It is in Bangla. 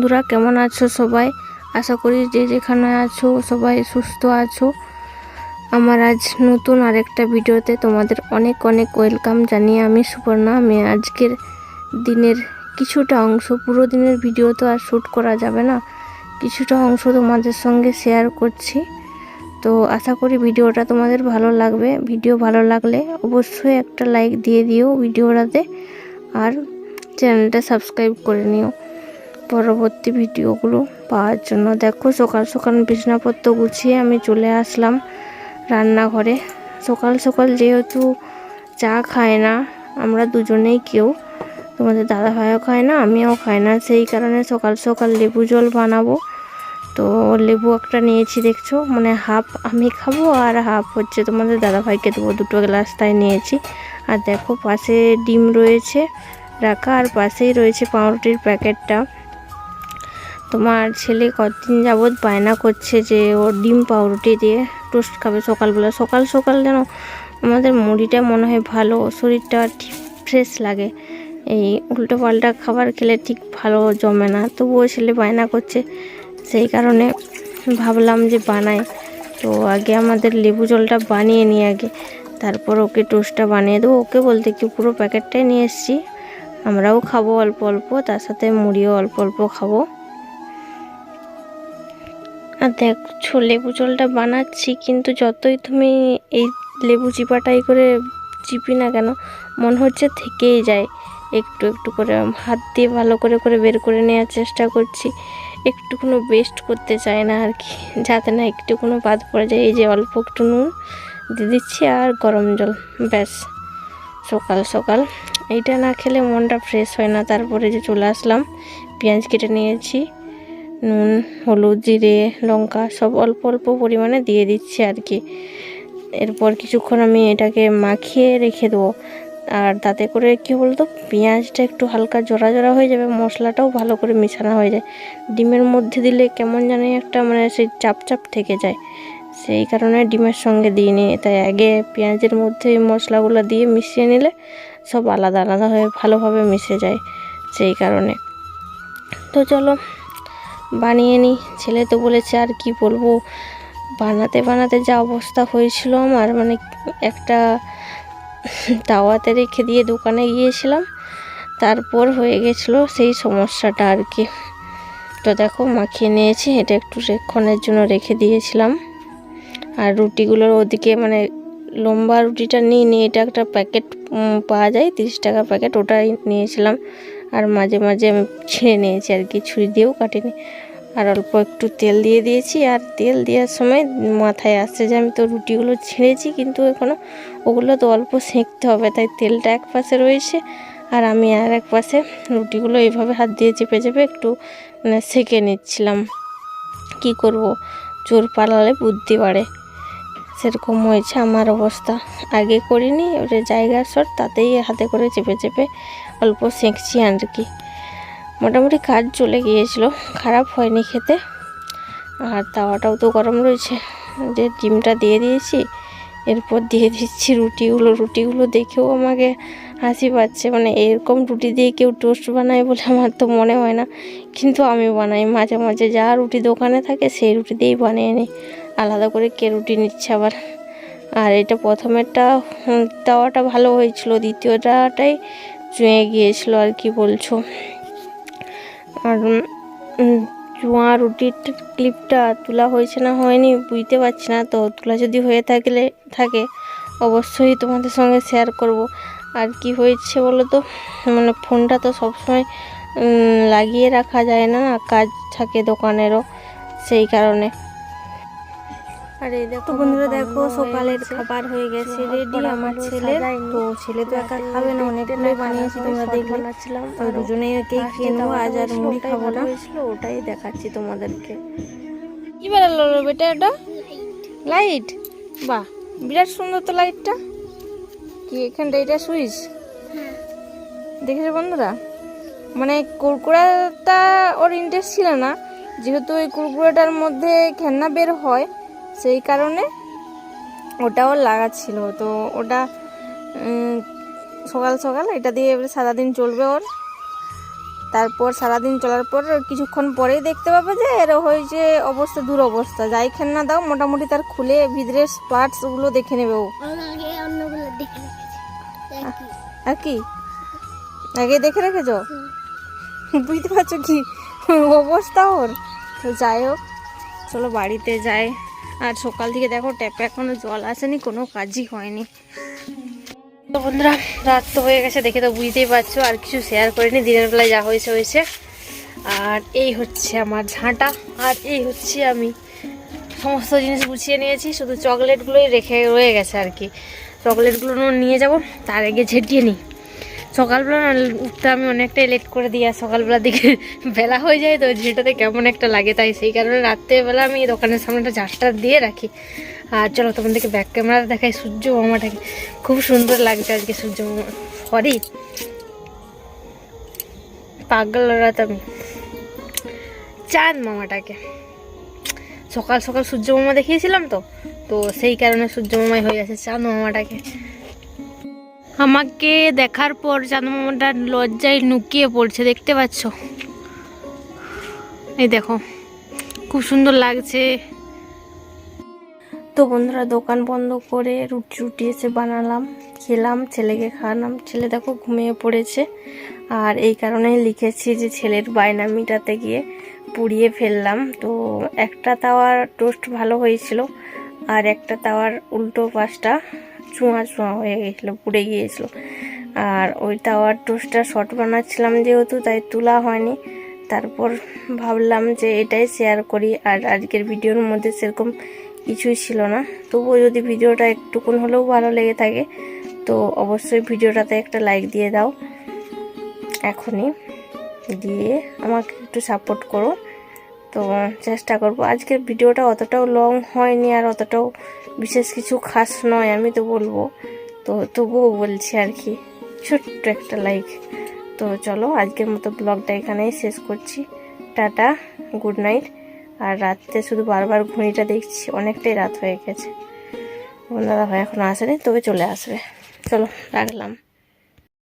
বন্ধুরা, কেমন আছো সবাই? আশা করি যে যেখানে আছো সবাই সুস্থ আছো। আমার আজ নতুন আরেকটা ভিডিওতে তোমাদের অনেক অনেক ওয়েলকাম জানিয়ে আমি সুপর্ণা। আমি আজকের দিনের কিছুটা অংশ, পুরো দিনের ভিডিও তো আর শ্যুট করা যাবে না, কিছুটা অংশ তোমাদের সঙ্গে শেয়ার করছি। তো আশা করি ভিডিওটা তোমাদের ভালো লাগবে। ভিডিও ভালো লাগলে অবশ্যই একটা লাইক দিয়ে দিও ভিডিওটাতে, আর চ্যানেলটা সাবস্ক্রাইব করে নিও। পরবর্তী ভিডিওগুলো পাওয়ার জন্য। দেখো, সকাল সকাল বিছনাপত্র গুছিয়ে আমি চলে আসলাম রান্নাঘরে। সকাল সকাল যেহেতু চা খায় না, আমরা দুজনেই কেউ। তোমাদের দাদা ভাইও খায় না, আমিও খাই না। সেই কারণে সকাল সকাল লেবু জল বানাবো। তো লেবু একটা নিয়েছি, দেখছ? মানে হাফ আমি খাব আর হাফ হচ্ছে তোমাদের দাদা ভাইকে দেবো। দুটো গ্লাস তাই নিয়েছি। আর দেখো, পাশে ডিম রয়েছে রাখা, আর পাশেই রয়েছে পাউরুটির প্যাকেটটা। তোমার ছেলে কতদিন যাবৎ বায়না করছে যে ও ডিম পাউরুটি দিয়ে টোস্ট খাবে সকালবেলা। সকাল সকাল যেন আমাদের মুড়িটা মনে হয় ভালো, শরীরটা ঠিক ফ্রেশ লাগে। এই উল্টো পাল্টা খাবার খেলে ঠিক ভালো জমে না। তবুও ছেলে বায়না করছে, সেই কারণে ভাবলাম যে বানাই। তো আগে আমাদের লেবু জলটা বানিয়ে নিই আগে। তারপর ওকে টোস্টটা বানিয়ে দেবো। ওকে বলতে কি, পুরো প্যাকেটটাই নিয়ে এসেছি। আমরাও খাব অল্প অল্প, তার সাথে মুড়িও অল্প অল্প খাব। আর দেখছ লেবু জলটা বানাচ্ছি, কিন্তু যতই তুমি এই লেবু চিপাটাই করে চিপি না কেন, মনে হচ্ছে থেকেই যায়। একটু একটু করে হাত দিয়ে ভালো করে করে বের করে নেওয়ার চেষ্টা করছি। একটুকুনো বেস্ট করতে চায় না আর কি, যাতে না একটুকুনো বাদ পড়ে যায়। এই যে অল্প একটু নুন দিয়ে দিচ্ছি আর গরম জল, ব্যাস। সকাল সকাল। এইটা না খেলে মনটা ফ্রেশ হয় না। তারপরে যে চলে আসলাম, পেঁয়াজ কেটে নিয়েছি। নুন, হলুদ, জিরে, লঙ্কা সব অল্প অল্প পরিমাণে দিয়ে দিচ্ছি আর কি। এরপর কিছুক্ষণ আমি এটাকে মাখিয়ে রেখে দেবো। আর তাতে করে কী বলতো, পেঁয়াজটা একটু হালকা জোড়া জোড়া হয়ে যাবে, মশলাটাও ভালো করে মিশানো হয়ে যায়। ডিমের মধ্যে দিলে কেমন জানি একটা মানে সেই চাপ চাপ থেকে যায়। সেই কারণে ডিমের সঙ্গে দিইনি। তাই আগে পেঁয়াজের মধ্যে মশলাগুলো দিয়ে মিশিয়ে নিলে সব আলাদা আলাদা হয়ে ভালোভাবে মিশে যায় সেই কারণে। তো চলো বানিয়ে নিই ছেলে তো বলেছে, আর কি বলব? বানাতে বানাতে যা অবস্থা হয়েছিল আমার মানে একটা তাওয়াতে রেখে দিয়ে দোকানে গিয়েছিলাম। তারপর হয়ে গেছিল সেই সমস্যাটা আর কি। তো দেখো, মাখিয়ে নিয়েছি, এটা একটু ক্ষণের জন্য রেখে দিয়েছিলাম। আর রুটিগুলোর ওদিকে মানে লম্বা রুটিটা নিয়ে নিয়ে এটা একটা প্যাকেট পাওয়া যায়, তিরিশ টাকার প্যাকেট, ওটাই নিয়েছিলাম। আর মাঝে মাঝে আমি ছিঁড়ে নিয়েছি আর কি, ছুরি দিয়েও কাটিনি। আর অল্প একটু তেল দিয়ে দিয়েছি আর তেল দেওয়ার সময় মাথায় আসছে যে আমি তো রুটিগুলো ছিঁড়েছি কিন্তু এখনও ওগুলো তো অল্প সেঁকতে হবে, তাই তেলটা এক পাশে রয়েছে আর আমি আর এক পাশে রুটিগুলো এইভাবে হাত দিয়ে চেপে চেপে একটু মানে সেঁকে নিচ্ছিলাম। কি করব? চোর পালালে বুদ্ধি বাড়ে। সেরকম হয়েছে আমার অবস্থা। আগে করিনি, ওটা জায়গার শট তাতেই হাতে করে চেপে চেপে অল্প সেঁকছি আর কি। মোটামুটি কাজ চলে গিয়েছিল, খারাপ হয়নি খেতে। আর তাওয়াটাও তো গরম রয়েছে। যে ডিমটা দিয়ে দিয়েছি, এরপর দিয়ে দিচ্ছি রুটিগুলো। রুটিগুলো দেখেও আমাকে হাসি পাচ্ছে। মানে এরকম রুটি দিয়ে কেউ টোস্ট বানায় বলে আমার তো মনে হয় না। কিন্তু আমি বানাই। মাঝে মাঝে যা রুটি দোকানে থাকে, সেই রুটি দিয়েই বানিয়ে নিই। আলাদা করে কে রুটি নিচ্ছে আবার? আর এটা প্রথমেরটা তাওয়াটা ভালো হয়েছিল। দ্বিতীয়টাটাই চুঁয়ে গিয়েছিল আর কি বলছো। আর চুয়া রুটির ক্লিপটা তোলা হয়েছে না হয়নি, বুঝতে পারছি না। তো তোলা যদি হয়ে থাকলে, থাকে, অবশ্যই তোমাদের সঙ্গে শেয়ার করব। আর কি হয়েছে বলো তো মানে ফোনটা তো সবসময় লাগিয়ে রাখা যায় না, কাজ থাকে দোকানেরও, সেই কারণে। আর এই দেখো বন্ধুরা দেখো সকালের খাবার হয়ে গেছে রেডি আমার ছেলে। তো ছেলে তো একা খাবে না অনেকগুলোই বানিয়েছি তোমরা দেখলে। তো দুজনেই একেই খেয়ে নেব আজ আর মুড়ি খাব না। ওটাই দেখাচ্ছি তোমাদেরকে। কি বেরালো রে বেটা এটা? লাইট বাহ বিরাট সুন্দর তো লাইটটা কি এখানটা এটা সুইচ? দেখেছ বন্ধুরা? মানে কুরকুরাটা ওর ইন্টারেস্ট ছিল না। যেহেতু ওই কুরকুরাটার মধ্যে খেলনা বের হয় সেই কারণে ওটাও লাগাচ্ছিল। তো ওটা সকাল সকাল এটা দিয়ে এবারে সারাদিন চলবে ওর। তারপর সারাদিন চলার পর কিছুক্ষণ পরেই দেখতে পাবে যে এর হয়েছে অবস্থা দূর অবস্থা যাই খেন না দাও মোটামুটি তার খুলে ভিতরের পার্টস ওগুলো দেখে নেবে ও। আর কি? আগে দেখে রেখেছ? বুঝতে পারছ কি? অবস্থা ওর। তো যাই হোক চলো বাড়িতে যাই। আর সকাল থেকে দেখো ট্যাপে এখনও জল আসেনি, কোনো কাজই হয়নি। তো বন্ধুরা, রাত তো হয়ে গেছে, দেখে তো বুঝতেই পারছ, আর কিছু শেয়ার করিনি, দিনের বেলায় যা হয়েছে হয়েছে। আর এই হচ্ছে আমার ঝাঁটা, আর এই হচ্ছে আমি সমস্ত জিনিস গুছিয়ে নিয়েছি, শুধু চকলেটগুলোই রেখে রয়ে গেছে আর কি। চকলেটগুলো নিয়ে যাব, তার আগে ঝেঁটিয়ে নিই। সকালবেলা উঠতে আমি অনেকটাই লেট করে দিই আর সকালবেলার দিকে বেলা হয়ে যায় তো যেটাতে কেমন একটা লাগে তাই সেই কারণে রাত্রেবেলা আমি দোকানের সামনে একটা ঝাঁটটা দিয়ে রাখি। আর চলো তোমাদেরকে ব্যাক ক্যামেরা দেখাই, সূর্য মামাটাকে। খুব সুন্দর লাগছে আজকে সূর্য মামা। সরি পাগল আমি চাঁদ মামাটাকে। সকাল সকাল সূর্য মামা দেখিয়েছিলাম তো তো সেই কারণে সূর্য মামাই হয়ে গেছে চাঁদ মামাটাকে। আমাকে দেখার পর চাঁদ মামাটা লজ্জায় লুকিয়ে পড়ছে, দেখতে পাচ্ছ? এই দেখো, খুব সুন্দর লাগছে। তো বন্ধুরা, দোকান বন্ধ করে রুটি রুটি এসে বানালাম, খেলাম, ছেলেকে খাওয়ালাম। ছেলে দেখো ঘুমিয়ে পড়েছে, আর এই কারণেই লিখেছি যে ছেলের বায়না মিটাতে গিয়ে পুড়িয়ে ফেললাম। তো একটা তাওয়ার টোস্ট ভালো হয়েছিল, আর একটা তাওয়ার উল্টো পাশটা চুঁয়া চুঁয়া হয়ে গিয়েছিল পুড়ে গিয়েছিল। আর ওই তাওয়ার টোস্টটা শর্ট বানাচ্ছিলাম যেহেতু, তাই তোলা হয়নি। তারপর ভাবলাম যে এটাই শেয়ার করি, আর আজকের ভিডিওর মধ্যে সেরকম কিছুই ছিল না। তবুও যদি ভিডিওটা একটুকুন হলেও ভালো লেগে থাকে, তো অবশ্যই ভিডিওটাতে একটা লাইক দিয়ে দাও। এখনই দিয়ে আমাকে একটু সাপোর্ট করো। তো চেষ্টা করব। আজকের ভিডিওটা অতটাও লং হয়নি আর অতটাও বিশেষ কিছু খাস নয়, আমি তো বলব। তো তবুও বলছি আর কি, ছোট্ট একটা লাইক তো চলো আজকের মতো ব্লগটা এখানেই শেষ করছি। টাটা গুড নাইট আর রাত্রে শুধু বারবার ঘড়িটা দেখছি, অনেকটাই রাত হয়ে গেছে। দাদা ভাই এখন আসেনি তবে চলে আসবে। চলো, রাখলাম।